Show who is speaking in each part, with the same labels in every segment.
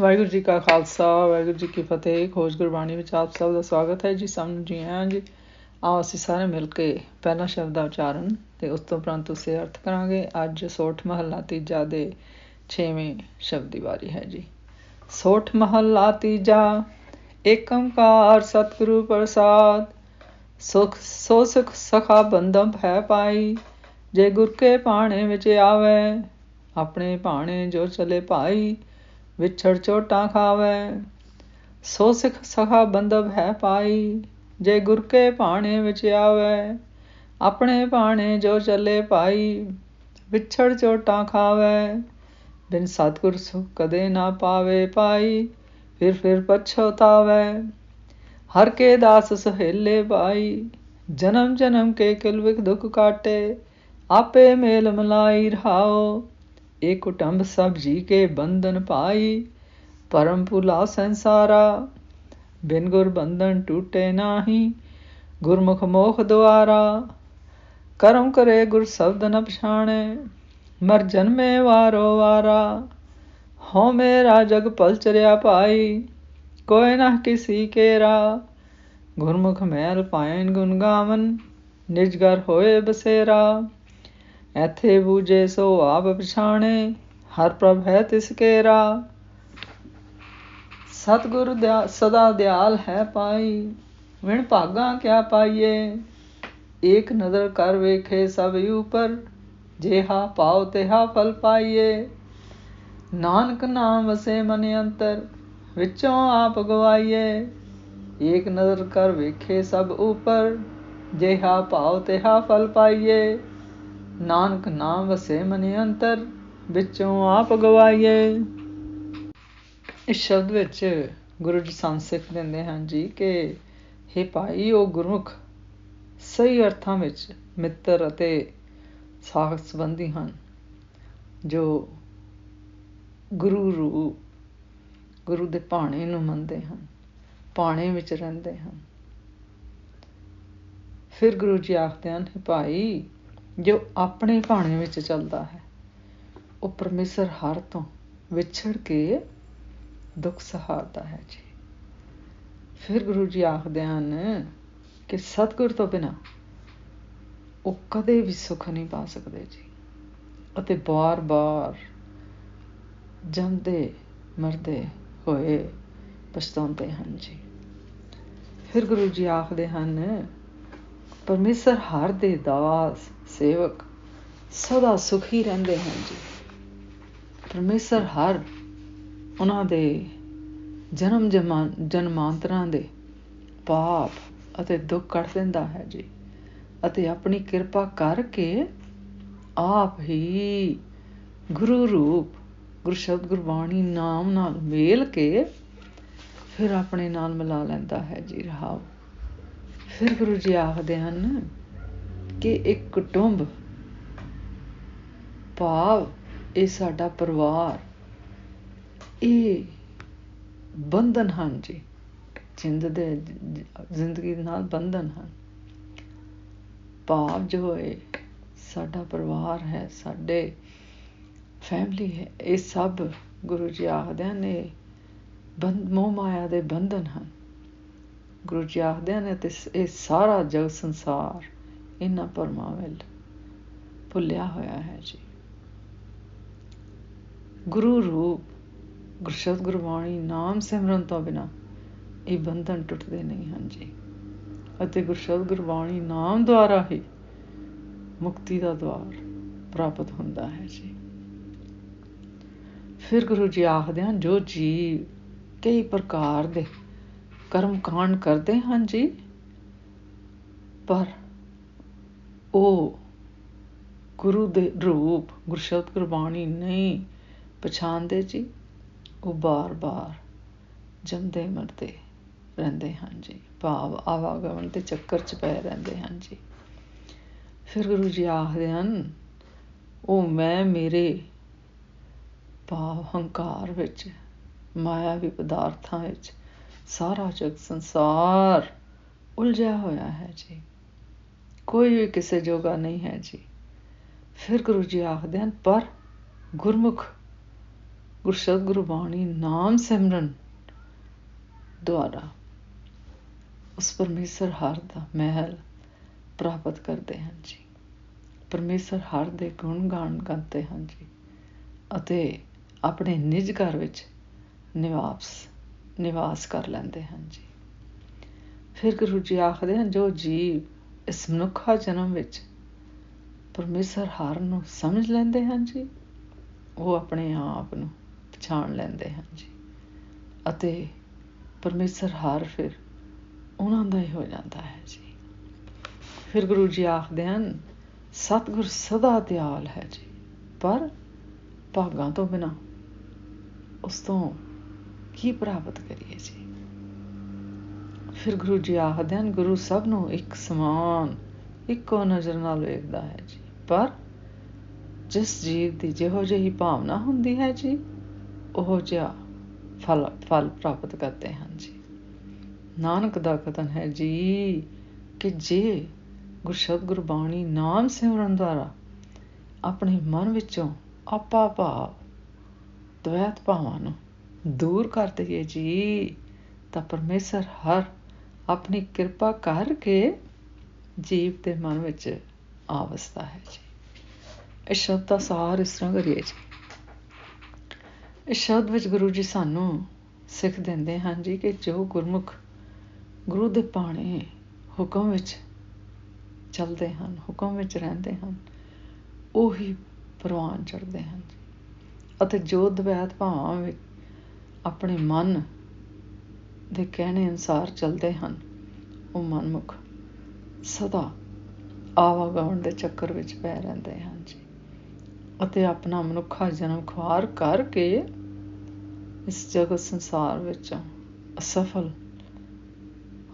Speaker 1: ਵਾਹਿਗੁਰੂ ਜੀ ਕਾ ਖਾਲਸਾ, ਵਾਹਿਗੁਰੂ ਜੀ ਕੀ ਫਤਿਹ, ਖੋਜ ਗੁਰਬਾਣੀ ਵਿੱਚ ਆਪ ਸਭ ਦਾ ਸਵਾਗਤ ਹੈ ਜੀ, ਸਭ ਨੂੰ ਜੀ ਆਇਆਂ ਜੀ। ਆਓ ਅਸੀਂ ਸਾਰੇ ਮਿਲ ਕੇ ਪਹਿਲਾ ਸ਼ਬਦ ਦਾ ਉਚਾਰਨ ਤੇ ਉਸ ਤੋਂ ਉਪਰੰਤ ਉਸੇ ਅਰਥ ਕਰਾਂਗੇ। ਅੱਜ ਸੋਠ ਮਹੱਲਾ ਤੀਜਾ ਦੇ 6ਵੇਂ ਸ਼ਬਦ ਦੀ ਵਾਰੀ ਹੈ ਜੀ। ਸੋਠ ਮਹੱਲਾ ਤੀਜਾ ਏਕੰਕਾਰ ਸਤਿਗੁਰੂ ਪ੍ਰਸਾਦ। ਸੁਖ, ਸੋ ਸੁਖ ਸਖਾ ਬੰਦਮ ਹੈ ਪਾਈ, ਜੇ ਗੁਰ ਕੇ ਪਾਣੇ ਵਿੱਚ ਆਵੇ, ਆਪਣੇ ਭਾਣੇ ਜੋ ਚਲੇ ਭਾਈ। ਵਿਛੜ ਚੋਟਾਂ ਖਾਵੇ। ਸੋ ਸਿਖ ਸਖਾ ਬੰਦਬ ਹੈ ਪਾਈ, ਜੇ ਗੁਰ ਕੇ ਭਾਣੇ ਵਿੱਚ ਆਵੇ, ਆਪਣੇ ਭਾਣੇ ਜੋ ਚੱਲੇ ਪਾਈ ਵਿਛੜ ਚੋਟਾਂ ਖਾਵੇ। ਬਿਨ ਸਤਗੁਰ ਸੁਖ ਕਦੇ ਨਾ ਪਾਵੇ ਪਾਈ, ਫਿਰ ਫਿਰ ਪਛਤਾਵੇ ਹਰ ਕੇ ਦਾਸ ਸਹੇਲੇ ਭਾਈ ਜਨਮ ਜਨਮ ਕੇ ਕਿਲਵਿਕ ਦੁਖ ਕਾਟੇ, ਆਪੇ ਮੇਲ ਮਲਾਈ ਰਹਾਓ। ਇਹ ਕੁਟੰਬ ਸਭ ਜੀ ਕੇ ਬੰਧਨ ਪਾਈ, ਪਰਮ ਭੁਲਾ ਸੰਸਾਰਾ, ਬਿਨ ਗੁਰ ਬੰਧਨ ਟੂਟੇ ਨਾਹੀ, ਗੁਰਮੁਖ ਮੋਖ ਦੁਆਰਾ, ਕਰਮ ਕਰੇ ਗੁਰ ਸ਼ਬਦ ਨ ਪਛਾਣੇ, ਮਰ ਜਨਮੇ ਵਾਰੋ ਵਾਰਾ ਹੋ ਮੇਰਾ ਜਗ ਪਲਚਰਿਆ ਭਾਈ ਕੋਈ ਨਾ ਕਿਸੀ ਕੇਰਾ, ਗੁਰਮੁਖ ਮੈਲ ਪਾਇਨ ਗੁਣ ਗਾਵਨ ਨਿਜਗਰ ਹੋਏ ਬਸੇਰਾ। ਐਥੇ ਬੂਝੇ ਸੋ ਆਪ ਪਛਾਣੇ, ਹਰ ਪ੍ਰਭ ਹੈ ਤਿਸ ਕੇਰਾ। ਸਤਗੁਰ ਸਦਾ ਦਿਆਲ ਹੈ ਪਾਈ, ਵਿਣ ਭਾਗਾ ਕਿਆ ਪਾਈਏ? ਏਕ ਨਜ਼ਰ ਕਰ ਵੇਖੇ ਸਭ ਉਪਰ, ਜੇਹਾ ਪਾਉ ਤੇਹਾ ਫਲ ਪਾਈਏ। ਨਾਨਕ ਨਾਮ ਵਸੇ ਮਨ ਅੰਤਰ, ਵਿੱਚੋਂ ਆਪ ਗਵਾਈਏ। ਏਕ ਨਜ਼ਰ ਕਰ ਵੇਖੇ ਸਭ ਉਪਰ, ਜੇਹਾ ਪਾਉ ਤੇਹਾ ਫਲ ਪਾਈਏ। ਨਾਨਕ ਨਾਮ ਵਸੇ ਮਨ ਅੰਤਰ, ਵਿੱਚੋਂ ਆਪ ਗਵਾਈਏ। ਇਸ ਸ਼ਬਦ ਵਿੱਚ ਗੁਰੂ ਜੀ ਸਾਨੂੰ ਸਿੱਖ ਦਿੰਦੇ ਹਨ ਜੀ ਕਿ हे ਭਾਈ, ਉਹ ਗੁਰਮੁਖ ਸਹੀ ਅਰਥਾਂ ਵਿੱਚ ਮਿੱਤਰ ਅਤੇ ਸਾਖ ਸੰਬੰਧੀ ਹਨ, ਜੋ ਗੁਰੂ ਰੂ ਗੁਰੂ ਦੇ ਭਾਣੇ ਨੂੰ ਮੰਨਦੇ ਹਨ, ਭਾਣੇ ਵਿੱਚ ਰਹਿੰਦੇ ਹਨ। ਫਿਰ ਗੁਰੂ ਜੀ ਆਖਦੇ ਹਨ ਭਾਈ ਜੋ ਆਪਣੇ ਭਾਣੇ ਵਿੱਚ ਚੱਲਦਾ ਹੈ, ਉਹ ਪਰਮੇਸ਼ਰ ਹਰ ਤੋਂ ਵਿਛੜ ਕੇ ਦੁੱਖ ਸਹਾਰਦਾ ਹੈ ਜੀ। ਫਿਰ ਗੁਰੂ ਜੀ ਆਖਦੇ ਹਨ ਕਿ ਸਤਗੁਰ ਤੋਂ ਬਿਨਾ ਉਹ ਕਦੇ ਵੀ ਸੁੱਖ ਨਹੀਂ ਪਾ ਸਕਦੇ ਜੀ। ਅਤੇ ਬਾਰ-ਬਾਰ ਜੰਦੇ, ਮਰਦੇ ਹੋਏ ਪਛਤਾਉਂਦੇ ਹਨ ਜੀ। ਫਿਰ ਗੁਰੂ ਜੀ ਆਖਦੇ ਹਨ, ਪਰਮੇਸ਼ਰ ਹਰ ਦੇ ਦਾਸ ਸੇਵਕ ਸਦਾ ਸੁਖੀ ਰਹਿੰਦੇ ਹਨ ਜੀ। ਪਰਮੇਸ਼ਰ ਹਰ ਉਹਨਾਂ ਦੇ ਜਨਮ ਜਨਮਾਂਤਰਾਂ ਦੇ ਪਾਪ ਅਤੇ ਦੁੱਖ ਕੱਢ ਦਿੰਦਾ ਹੈ ਜੀ। ਅਤੇ ਆਪਣੀ ਕਿਰਪਾ ਕਰਕੇ ਆਪ ਹੀ ਗੁਰੂ ਰੂਪ, ਗੁਰੂ ਸ਼ਬਦ ਗੁਰਬਾਣੀ ਨਾਮ ਨਾਲ ਮੇਲ ਕੇ ਫਿਰ ਆਪਣੇ ਨਾਲ ਮਿਲਾ ਲੈਂਦਾ ਹੈ ਜੀ ਰਹਾਓ। ਫਿਰ ਗੁਰੂ ਜੀ ਆਖਦੇ ਹਨ ਕਿ ਇੱਕ ਕੁਟੁੰਬ ਭਾਵ ਇਹ ਸਾਡਾ ਪਰਿਵਾਰ, ਇਹ ਬੰਧਨ ਹਨ ਜੀ, ਜਿੰਦ ਦੇ ਜ਼ਿੰਦਗੀ ਨਾਲ ਬੰਧਨ ਹਨ। ਭਾਵ ਜੋ ਹੈ ਸਾਡਾ ਪਰਿਵਾਰ ਹੈ, ਸਾਡੇ ਫੈਮਿਲੀ ਹੈ, ਇਹ ਸਭ ਗੁਰੂ ਜੀ ਆਖਦੇ ਨੇ ਬੰਦ ਮੋਹ ਮਾਇਆ ਦੇ ਬੰਧਨ ਹਨ। ਗੁਰੂ ਜੀ ਆਖਦੇ ਨੇ ਤੇ ਇਹ ਸਾਰਾ ਜਗ ਸੰਸਾਰ ਇਹਨਾਂ ਭਰਮਾਂ ਵੱਲ ਭੁੱਲਿਆ ਹੋਇਆ ਹੈ ਜੀ। ਗੁਰੂ ਰੂਪ ਗੁਰਸ਼ਬਦ ਗੁਰਬਾਣੀ ਨਾਮ ਸਿਮਰਨ ਤੋਂ ਬਿਨਾ ਇਹ ਬੰਧਨ ਟੁੱਟਦੇ ਨਹੀਂ ਹਨ ਜੀ। ਅਤੇ ਗੁਰਸ਼ਬਦ ਗੁਰਬਾਣੀ ਨਾਮ ਦੁਆਰਾ ਹੀ ਮੁਕਤੀ ਦਾ ਦਵਾਰ ਪ੍ਰਾਪਤ ਹੁੰਦਾ ਹੈ ਜੀ। ਫਿਰ ਗੁਰੂ ਜੀ ਆਖਦੇ ਹਨ, ਜੋ ਜੀਵ ਕਈ ਪ੍ਰਕਾਰ ਦੇ ਕਰਮ ਕਾਂਡ ਕਰਦੇ ਹਨ ਜੀ, ਪਰ ਉਹ ਗੁਰੂ ਦੇ ਰੂਪ ਗੁਰਸ਼ਬਦ ਗੁਰਬਾਣੀ ਨਹੀਂ ਪਛਾਣਦੇ ਜੀ, ਉਹ ਬਾਰ-ਬਾਰ ਜੰਮਦੇ, ਮਰਦੇ ਰਹਿੰਦੇ ਹਨ ਜੀ। ਭਾਵ ਆਵਾਗਮਨ ਤੇ ਚੱਕਰ 'ਚ ਪਏ ਰਹਿੰਦੇ ਹਨ ਜੀ। ਫਿਰ ਗੁਰੂ ਜੀ ਆਖਦੇ ਹਨ, ਉਹ ਮੈਂ ਮੇਰੇ ਭਾਵ ਹੰਕਾਰ ਵਿੱਚ ਮਾਇਆਵੀ ਪਦਾਰਥਾਂ ਵਿੱਚ ਸਾਰਾ ਜਗ ਸੰਸਾਰ ਉਲਝਿਆ ਹੋਇਆ ਹੈ ਜੀ। ਕੋਈ ਵੀ ਕਿਸੇ ਜੋਗਾ ਨਹੀਂ ਹੈ ਜੀ। ਫਿਰ ਗੁਰੂ ਜੀ ਆਖਦੇ ਹਨ, ਪਰ ਗੁਰਮੁਖ ਗੁਰਸ਼ਬਦ ਗੁਰਬਾਣੀ ਨਾਮ ਸਿਮਰਨ ਦੁਆਰਾ ਉਸ ਪਰਮੇਸ਼ਰ ਹਰ ਦਾ ਮਹਿਲ ਪ੍ਰਾਪਤ ਕਰਦੇ ਹਨ ਜੀ। ਪਰਮੇਸ਼ਰ ਹਰ ਦੇ ਗੁਣ ਗਾਣ ਕਰਦੇ ਹਨ ਜੀ ਅਤੇ ਆਪਣੇ ਨਿਜ ਘਰ ਵਿੱਚ ਨਿਵਾਸ ਨਿਵਾਸ ਕਰ ਲੈਂਦੇ ਹਨ ਜੀ। ਫਿਰ ਗੁਰੂ ਜੀ ਆਖਦੇ ਹਨ, ਜੋ ਜੀਵ ਇਸ ਮਨੁੱਖਾ ਜਨਮ ਵਿੱਚ ਪਰਮੇਸ਼ਰ ਹਰ ਨੂੰ ਸਮਝ ਲੈਂਦੇ ਹਨ ਜੀ। ਉਹ ਆਪਣੇ ਆਪ ਨੂੰ ਪਛਾਣ ਲੈਂਦੇ ਹਨ ਜੀ। ਅਤੇ ਪਰਮੇਸ਼ਰ ਹਾਰ ਫਿਰ ਉਹਨਾਂ ਦਾ ਹੀ ਹੋ ਜਾਂਦਾ ਹੈ ਜੀ। ਫਿਰ ਗੁਰੂ ਜੀ ਆਖਦੇ ਹਨ, ਸਤਗੁਰ ਸਦਾ ਦਿਆਲ ਹੈ ਜੀ। ਪਰ ਭਾਗਾਂ ਤੋਂ ਬਿਨਾ ਉਸ ਤੋਂ ਕੀ ਪ੍ਰਾਪਤ ਕਰੀਏ ਜੀ? ਫਿਰ ਗੁਰੂ ਜੀ ਆਖਦੇ ਹਨ, ਗੁਰੂ ਸਭ ਨੂੰ ਇੱਕ ਸਮਾਨ, ਇੱਕੋ ਨਜ਼ਰ ਨਾਲ ਵੇਖਦਾ ਹੈ ਜੀ। ਪਰ ਜਿਸ ਜੀਵ ਦੀ ਜਿਹੋ ਜਿਹੀ ਭਾਵਨਾ ਹੁੰਦੀ ਹੈ ਜੀ, ਉਹ ਜਿਹਾ ਫਲ ਫਲ ਪ੍ਰਾਪਤ ਕਰਦੇ ਹਨ ਜੀ। ਨਾਨਕ ਦਾ ਕਥਨ ਹੈ ਜੀ ਕਿ ਜੇ ਗੁਰਸ਼ਬਦ ਗੁਰਬਾਣੀ ਨਾਮ ਸਿਮਰਨ ਦੁਆਰਾ ਆਪਣੇ ਮਨ ਵਿੱਚੋਂ ਆਪਾ ਭਾਵ ਦ્વੈਤ ਭਾਵਾਂ ਨੂੰ ਦੂਰ ਕਰ ਦਈਏ ਜੀ, ਤਾਂ ਪਰਮੇਸ਼ਰ ਹਰ ਆਪਣੀ ਕਿਰਪਾ ਕਰਕੇ ਜੀਵ ਦੇ ਮਨ ਵਿੱਚ ਆ ਵਸਦਾ ਹੈ ਜੀ। ਇਹ ਸ਼ਬਦ ਦਾ ਸਾਰ ਇਸ ਤਰ੍ਹਾਂ ਕਰੀਏ ਜੀ। ਇਸ ਸ਼ਬਦ ਵਿੱਚ ਗੁਰੂ ਜੀ ਸਾਨੂੰ ਸਿੱਖ ਦਿੰਦੇ ਹਨ ਜੀ ਕਿ ਜੋ ਗੁਰਮੁਖ ਗੁਰੂ ਦੇ ਪਾਣੇ ਹੁਕਮ ਵਿੱਚ ਚੱਲਦੇ ਹਨ, ਹੁਕਮ ਵਿੱਚ ਰਹਿੰਦੇ ਹਨ, ਉਹੀ ਪ੍ਰਵਾਨ ਚੜਦੇ ਹਨ ਜੀ। ਅਤੇ ਜੋ ਦਵੈਤ ਭਾਵਾਂ ਵਿੱਚ ਆਪਣੇ ਮਨ ਦੇ ਕਹਿਣੇ ਅਨਸਾਰ ਚੱਲਦੇ ਹਨ। ਉਹ ਮਨਮੁਖ ਸਦਾ ਆਵਾਗਾਉਣ ਦੇ ਚੱਕਰ ਵਿੱਚ ਪੈ ਰਹਿੰਦੇ ਹਨ ਜੀ। ਅਤੇ ਆਪਣਾ ਮਨੁੱਖਾ ਜਨਮ ਖੁਆਰ ਕਰਕੇ ਇਸ ਜਗਤ ਸੰਸਾਰ ਵਿੱਚ ਅਸਫਲ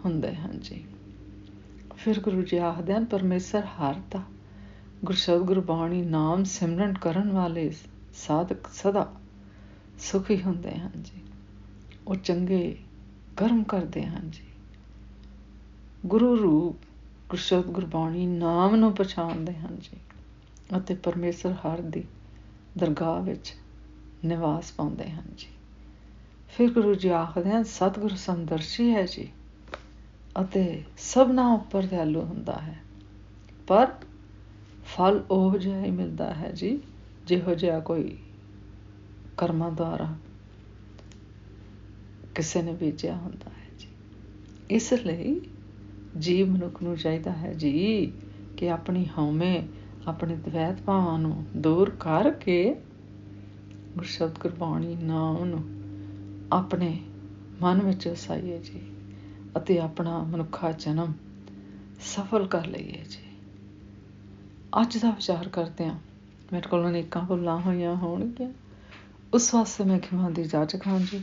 Speaker 1: ਹੁੰਦੇ ਹਨ ਜੀ। ਫਿਰ ਗੁਰੂ ਜੀ ਆਖਦੇ ਹਨ, ਪਰਮੇਸ਼ਰ ਹਰ ਦਾ ਗੁਰਸ਼ਬਦ ਗੁਰਬਾਣੀ ਨਾਮ ਸਿਮਰਨ ਕਰਨ ਵਾਲੇ ਸਾਧਕ ਸਦਾ ਸੁਖੀ ਹੁੰਦੇ ਹਨ ਜੀ। ਉਹ ਚੰਗੇ ਕਰਮ ਕਰਦੇ ਹਨ ਜੀ। ਗੁਰੂ ਰੂਪ ਗੁਰਸ਼ਬਦ ਗੁਰਬਾਣੀ ਨਾਮ ਨੂੰ ਪਛਾਣਦੇ ਹਨ ਜੀ ਅਤੇ ਪਰਮੇਸ਼ਰ ਹਰ ਦੀ ਦਰਗਾਹ ਵਿੱਚ ਨਿਵਾਸ ਪਾਉਂਦੇ ਹਨ ਜੀ। ਫਿਰ ਗੁਰੂ ਜੀ ਆਖਦੇ ਹਨ, ਸਤਿਗੁਰ ਸਮਦਰਸ਼ੀ ਹੈ ਜੀ ਅਤੇ ਸਭਨਾ ਉੱਪਰ ਦਿਆਲੂ ਹੁੰਦਾ ਹੈ। ਪਰ ਫਲ ਉਹ ਜਿਹਾ ਹੀ ਮਿਲਦਾ ਹੈ ਜੀ, ਜਿਹੋ ਜਿਹਾ ਕੋਈ ਕਰਮਾਂ ਦੁਆਰਾ ਕਿਸੇ ਨੇ ਬੀਜਿਆ ਹੁੰਦਾ ਹੈ ਜੀ। ਇਸ ਲਈ ਜੀਵ ਮਨੁੱਖ ਨੂੰ ਚਾਹੀਦਾ ਹੈ ਜੀ ਕਿ ਆਪਣੀ ਹਉਮੈ ਆਪਣੇ ਦਵੈਤ ਭਾਵਾਂ ਨੂੰ ਦੂਰ ਕਰਕੇ ਗੁਰਸ਼ਬਦ ਗੁਰਬਾਣੀ ਨਾਮ ਨੂੰ ਆਪਣੇ ਮਨ ਵਿੱਚ ਵਸਾਈਏ ਜੀ ਅਤੇ ਆਪਣਾ ਮਨੁੱਖਾ ਜਨਮ ਸਫਲ ਕਰ ਲਈਏ ਜੀ। ਅੱਜ ਦਾ ਵਿਚਾਰ ਕਰਦੇ ਹਾਂ ਮੇਰੇ ਕੋਲ ਅਨੇਕਾਂ ਭੁੱਲਾਂ ਹੋਈਆਂ ਹੋਣਗੀਆਂ। ਉਸ ਵਾਸਤੇ ਮੈਂ ਖਿਮਾ ਦੀ ਜਾਚਕ ਹਾਂ ਜੀ।